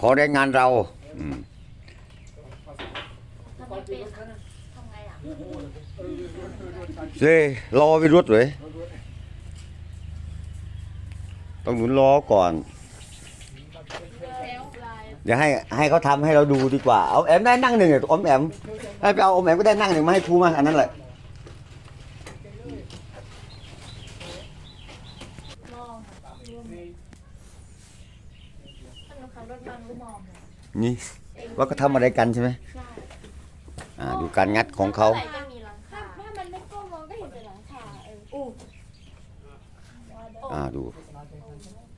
ขอแรงงานเราอืมทำไมเป็นอะทำไงอะเซ่รอวิรุธเลยต้องหนุนล้อก่อน เดี๋ยวให้ให้เขาทำให้เราดูดีกว่า เอาแอมได้นั่งหนึ่งอะอมแอมให้ไปเอาอมแอมก็ได้นั่งหนึ่งมาให้ครูมาอันนั้นแหละ มองค่ะร่วมถ้าหนูขับ รถบังก็มองเลยนี่ว่าก็ทำอะไรกันใช่ไหมใช่อ่าดูการงัดของเขา ใส่จะมีหลังถ้าคาถ้ามันไม่ก้มมองก็เห็นแต่หลังคาเอออู้อ่าดู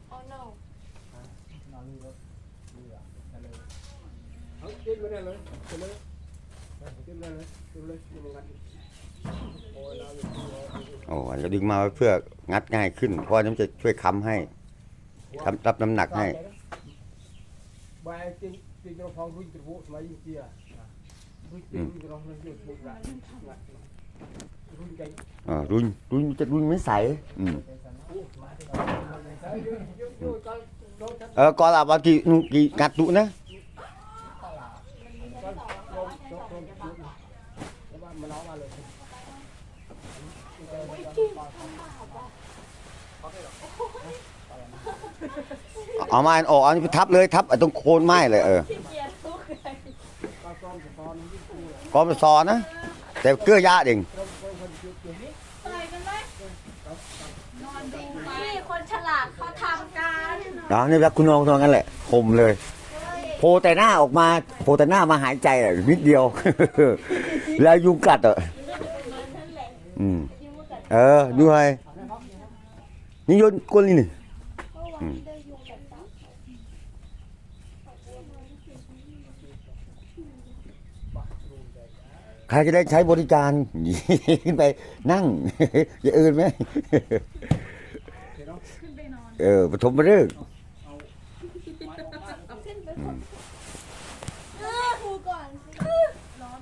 โอ้ no โอ้เราดึงมาไว้เพื่องัดง่ายขึ้น เพราะน้ำจะช่วยค้ำให้ค้ำรับน้ำหนักให้ បែរទីទីត្រង់ផងរុញត្រវក់ស្មៃជារុញទីរុញត្រង់នឹងយកបុកដាក់រុញចេញ อ่ารุนรุนจะรุนไม่ใสอืม យកកលលោកថា เออก่อนละบางทีนุกีงัดดุนะ កលលោកលោកលោកแล้วว่ามัน เอามาเลยเอาไม้ออกอันนี้ไปทับเลยทับไอ้ตรงโคนไม้เลยเออขี้เกียจทุกเลยก็ซ้อมซ้อนยิ่งกูก็ไปซอนนะ แต่เกลือยาเองตรงตรงคนจุดจุดนี้ต่อยกันไหมนอนดูพี่คนฉลาดเขาทำกันนะนี่แบบคุณน้องทำงั้นแหละคมเลยโผล่แต่หน้าออกมาโผล่แต่หน้ามาหายใจอะนิดเดียว แล้วยุงกัดอะอืมเออด้วย นี่โยนก้นนี่นึ่ใครจะได้ใช้บริการขึ้นไปนั่ง อย่าอื่นไหมเออปฐมฤกษ์เออครูก่อนสิร้อน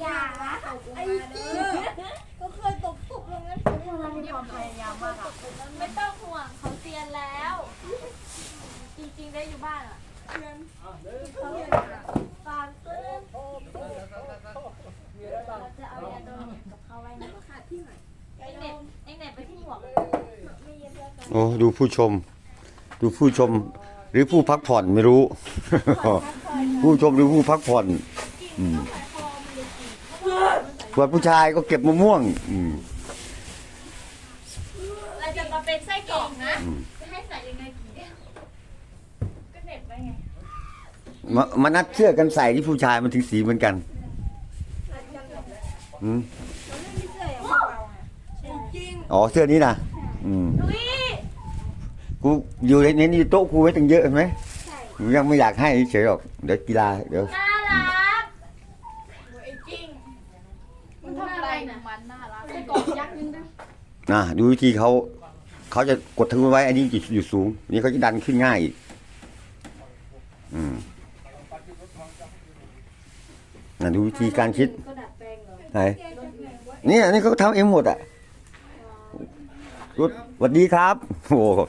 อย่ ความพยายามมากอะไม่ต้องห่วงเขาเซียนแล้ว จริงๆได้อยู่บ้านอะเซียนเขาเซียนฟานเตื้นเราจะเอายาดมกับเขาไว้นะขาดที่ไหนไอ้เน็ตไอ้เน็ตไปที่หมวกไม่เย็นแล้วกันโอ้ดูผู้ชม ดูผู้ชม หรือผู้พักผ่อนไม่รู้ ผู้ชมหรือผู้พักผ่อนอืมส่วนผู้ชายก็เก็บมะม่วง อืม เราจะมาเป็นไส้ กรอกนะ จะให้ใส่ยังไงผีก็เน็ตไปไงมามานัดเสื้อกันใส่ที่ผู้ชายมันถึงสีเหมือนกันอืมจริงอ๋อเสื้อนี้นะอืมนุ้ยกูอยู่ในนี้โต๊ะกูไว้ตั้งเยอะเห็นไหมกูยังไม่อยากให้เฉยหรอกเดี๋ยวกีฬาเดี๋ยวน่ารักไอ้จริงมันทำอะไรนะมันน่ารักไส้กรอกยักษ์นึงนะนะดูวิธีเขา เขาจะกดทั้งไว้ อันนี้จะอยู่สูงนี่เขาจะดันขึ้นง่ายอีกอืมนะดูวิธีการคิดก็ดัดแปลงเหรอไหนนี่อันนี้เขาทำเองหมดอะรุดสวัสดีครับ โอ้โห